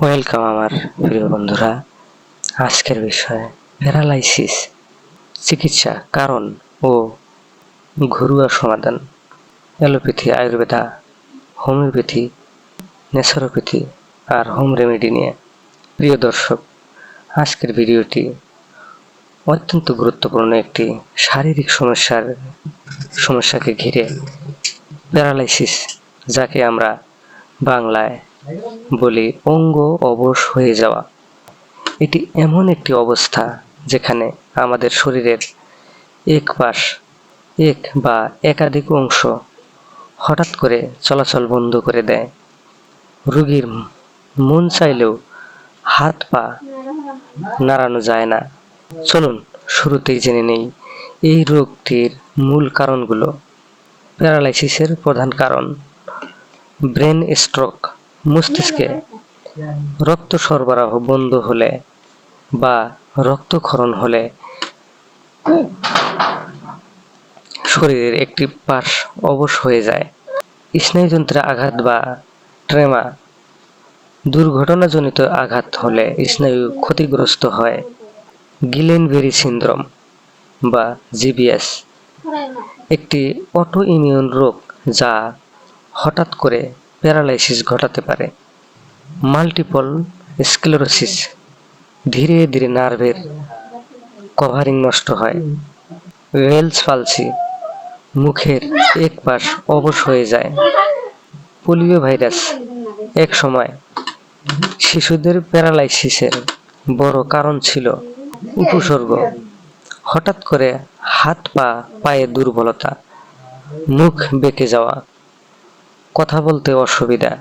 Welcome আমার প্রিয় বন্ধুরা। আজকের বিষয়, প্যারালাইসিস, চিকিৎসা, কারণ ও ঘরোয়া সমাধান। অ্যালোপ্যাথি, আয়ুর্বেদা, হোমিওপ্যাথি ন্যাচারোপ্যাথি আর হোম রেমেডি নিয়ে। প্রিয় দর্শক, আজকের ভিডিওটি অত্যন্ত গুরুত্বপূর্ণ একটি শারীরিক সমস্যার সমস্যাকে ঘিরে। প্যারালাইসিস, যাকে আমরা বাংলায় বলি অঙ্গ অবশ হয়ে যাওয়া। এটি এমন একটি অবস্থা যেখানে আমাদের শরীরের এক পাশ, এক বা একাধিক অংশ হঠাৎ করে চলাচল বন্ধ করে দেয়। রুগীর মন চাইলেও হাত পা নাড়ানো যায় না। চলুন শুরুতেই জেনে নেই এই রোগটির মূল কারণগুলো। প্যারালাইসিসের প্রধান কারণ, ব্রেন স্ট্রোক। মস্তিষ্কে রক্ত সরবরাহ বন্ধ হলে বা রক্তক্ষরণ হলে শরীরের একটি পাশ অবশ হয়ে যায়। স্নায়ুযন্ত্রে আঘাত বা ট্রেমা দুর্ঘটনাজনিত আঘাত হলে স্নায়ু ক্ষতিগ্রস্ত হয়। গিলেনবেরি সিন্ড্রোম বা জিবিএস একটি অটো ইমিউন রোগ যা হঠাৎ করে প্যারালাইসিস ঘটাতে পারে। মাল্টিপল স্ক্লেরোসিস, ধীরে ধীরে নার্ভের কভারিং নষ্ট হয়। ওয়েলস পালসি, মুখের এক পাশ অবশ হয়ে যায়। পোলিও ভাইরাস এক সময় শিশুদের প্যারালাইসিসের বড় কারণ ছিল উপসর্গ। হঠাৎ করে হাত পা পায়ে দুর্বলতা, মুখ বেঁকে যাওয়া। কথা বলতে অসুবিধা।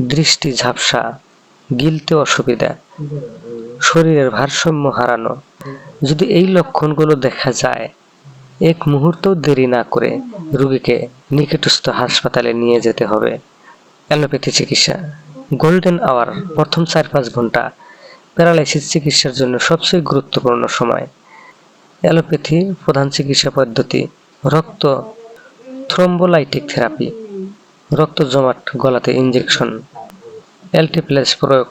দৃষ্টি ঝাপসা, গিলতে অসুবিধা। শরীরের ভারসাম্য হারানো। যদি এই লক্ষণগুলো দেখা যায়, এক মুহূর্তও দেরি না করে রোগীকে নিকটস্থ হাসপাতালে নিয়ে যেতে হবে। অ্যালোপ্যাথি চিকিৎসা। গোল্ডেন আওয়ার, প্রথম চার পাঁচ ঘণ্টা। প্যারালাইসিস চিকিৎসার জন্য সবচেয়ে গুরুত্বপূর্ণ সময়। অ্যালোপ্যাথির প্রধান চিকিৎসা পদ্ধতি, রক্ত থ্রম্বোলাইটিক থেরাপি। রক্ত জমাট গলাতে ইঞ্জেকশন অ্যালটিপ্লেস প্রয়োগ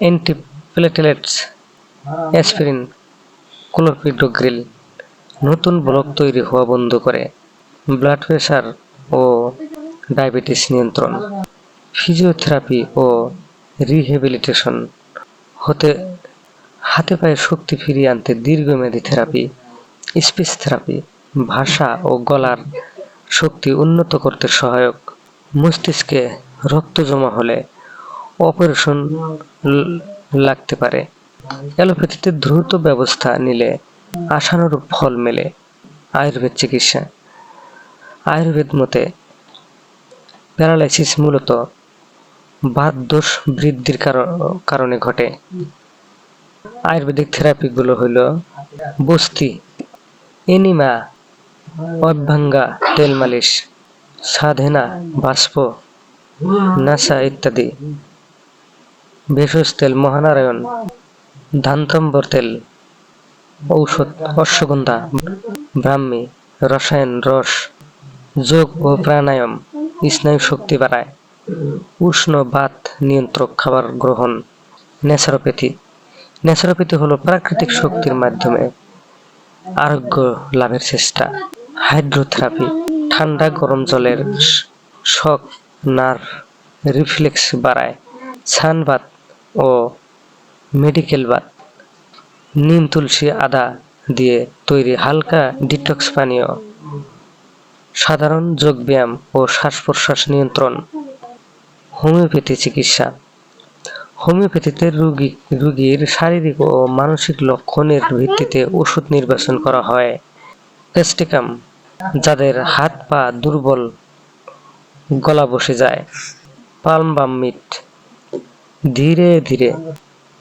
অ্যান্টিপ্লেটেলেটস অ্যাসপিরিন ক্লোপিডোগ্রিল নতুন ব্লক তৈরি হওয়া বন্ধ করে ব্লাড প্রেশার ও ডায়াবেটিস নিয়ন্ত্রণ ফিজিওথেরাপি ও রিহেবিলিটেশন হতে, হাতে পায়ে শক্তি ফিরিয়ে আনতে দীর্ঘমেয়াদী থেরাপি স্পিচ থেরাপি ভাষা ও গলার শক্তি উন্নত করতে সহায়ক। মস্তিষ্কে রক্ত জমা হলে অপারেশন লাগতে পারে। অ্যালোপ্যাথিতে দ্রুত ব্যবস্থা নিলে আশানুরূপ ফল মেলে আয়ুর্বেদ চিকিৎসা। আয়ুর্বেদ মতে প্যারালাইসিস মূলত বাত দোষ বৃদ্ধির কার- কারণে ঘটে। আয়ুর্বেদিক থেরাপিগুলো হইল বস্তি, এনিমা অভ্যাঙ্গা তেল মালিশ। সাধেনা, বাষ্প নাসা ইত্যাদি। ভেষজ তেল মহানারায়ণ ধানতম্বর তেল, ঔষধ, অশ্বগন্ধা, ব্রাহ্মী, রসায়ন, রস, যোগ ও প্রাণায়াম, স্নায়ু শক্তি বাড়ায়, উষ্ণ বাত নিয়ন্ত্রক খাবার গ্রহণ ন্যাচারোপ্যাথি ন্যাচারোপ্যাথি হলো প্রাকৃতিক শক্তির মাধ্যমে আরোগ্য লাভের চেষ্টা। হাইড্রোথেরাপি। ঠান্ডা গরম জলের শক নার্ভ রিফ্লেক্স বাড়ায়। ছানবাত ও মেডিকেল বাত নিম তুলসী আদা দিয়ে তৈরি হালকা ডিটক্স পানীয়। সাধারণ যোগব্যায়াম ও শ্বাস প্রশ্বাস নিয়ন্ত্রণ। হোমিওপ্যাথি চিকিৎসা। হোমিওপ্যাথিতে রোগী, রোগীর শারীরিক ও মানসিক লক্ষণের ভিত্তিতে ওষুধ নির্বাচন করা হয়। পেস্টিকাম যাদের হাত পা দুর্বল, গলা বসে যায়। পালম বাম মিট, ধীরে ধীরে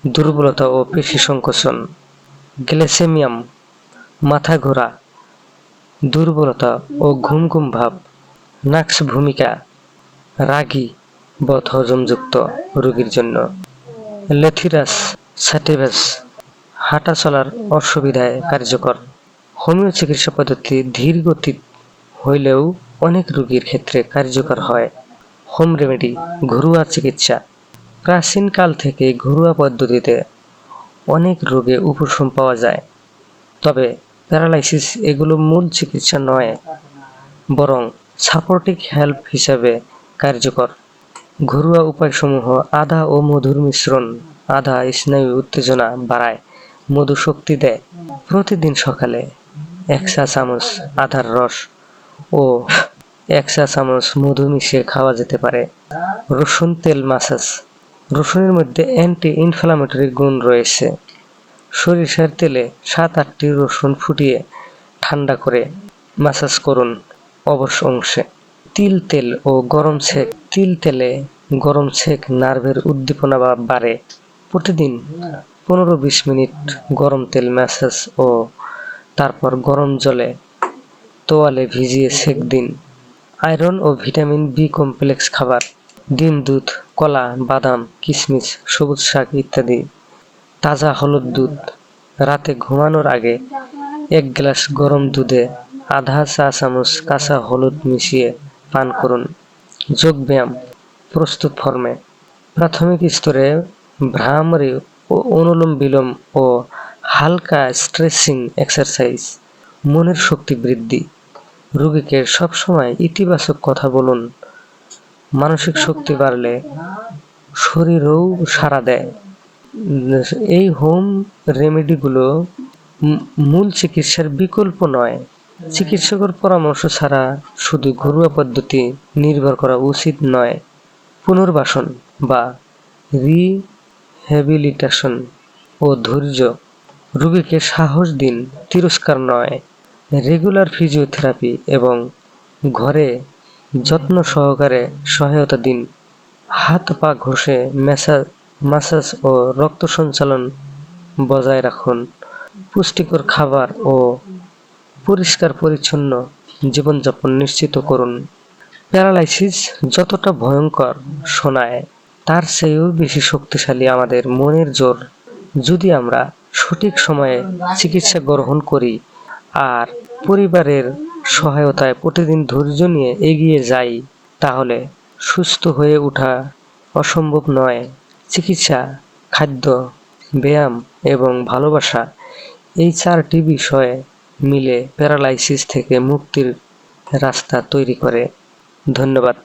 দুর্বলতা ও পেশি সংকোচন, গ্লেসেমিয়াম, মাথা ঘোরা, দুর্বলতা ও ঘুম ঘুম ভাব, নাক্স ভূমিকা, রাগী বধ হজমযুক্ত রোগীর জন্য। লেথিরাস স্যাটিভাস হাঁটা চলার অসুবিধায় কার্যকর। হোমিও চিকিৎসা পদ্ধতি ধীর গতি হইলেও অনেক রোগীর ক্ষেত্রে কার্যকর হয়। হোম রেমেডি, ঘরোয়া চিকিৎসা। প্রাচীনকাল থেকে ঘরোয়া পদ্ধতিতে অনেক রোগে উপশম পাওয়া যায়। তবে প্যারালাইসিস এগুলো মূল চিকিৎসা নয়, বরং সাপোর্টিক হেল্প হিসাবে কার্যকর। ঘরোয়া উপায়সমূহ আদা ও মধুর মিশ্রণ, আদা স্নায়ু উত্তেজনা বাড়ায় মধু শক্তি দেয়। প্রতিদিন সকালে এক চা চামচ আদার রস ও এক চা চামচ মধু মিশিয়ে খাওয়া যেতে পারে। রসুন তেল মাসাজ। রসুনের মধ্যে অ্যান্টি ইনফ্লামেটরি গুণ রয়েছে। সরিষার তেলে সাত আটটি রসুন ফুটিয়ে ঠান্ডা করে মাসাজ করুন অবশ্য অংশে। তিল তেল ও গরম সেক তিল তেলে গরম সেক নার্ভের উদ্দীপনা বাড়ে। প্রতিদিন পনেরো বিশ মিনিট গরম তেল ম্যাসাজ ও তারপর গরম জলে তোয়ালে ভিজিয়ে সেক দিন। আয়রন ও ভিটামিন বি কমপ্লেক্স খাবার, ডিম, দুধ, কলা, বাদাম কিশমিশ সবুজ শাক ইত্যাদি। তাজা হলুদ দুধ, রাতে ঘুমানোর আগে এক গ্লাস গরম দুধে আধা চা চামচ কাঁচা হলুদ মিশিয়ে পান করুন। যোগব্যায়াম প্রস্তুত ফর্মে। প্রাথমিক স্তরে ভ্রামরি ও অনুলোম বিলোম ও হালকা স্ট্রেসিং এক্সারসাইজ, মনের শক্তি বৃদ্ধি, রোগীকে সবসময় ইতিবাচক কথা বলুন। মানসিক শক্তি বাড়লে শরীরও সাড়া দেয়। এই হোম রেমেডিগুলো মূল চিকিৎসার বিকল্প নয়। চিকিৎসকের পরামর্শ ছাড়া শুধু ঘরোয়া পদ্ধতি নির্ভর করা উচিত নয়। পুনর্বাসন বা রিহ্যাবিলিটেশন ও ধৈর্য রোগীকে সাহস দিন, তিরস্কার নয়। রেগুলার ফিজিওথেরাপি এবং ঘরে যত্ন সহকারে সহায়তা দিন। হাত পা ঘষে ম্যাসাজ মাসাজ ও রক্ত সঞ্চালন বজায় রাখুন। পুষ্টিকর খাবার ও পরিষ্কার পরিচ্ছন্ন জীবনযাপন নিশ্চিত করুন। প্যারালাইসিস যতটা ভয়ঙ্কর শোনায়, তার চেয়েও বেশি শক্তিশালী আমাদের মনের জোর। যদি আমরা সঠিক সময়ে চিকিৎসা গ্রহণ করি আর পরিবারের সহায়তায় প্রতিদিন ধৈর্য নিয়ে এগিয়ে যাই, তাহলে সুস্থ হয়ে ওঠা অসম্ভব নয়। চিকিৎসা, খাদ্য, ব্যায়াম এবং ভালোবাসা এই চারটি বিষয়ে মিলে প্যারালাইসিস থেকে মুক্তির রাস্তা তৈরি করে। ধন্যবাদ।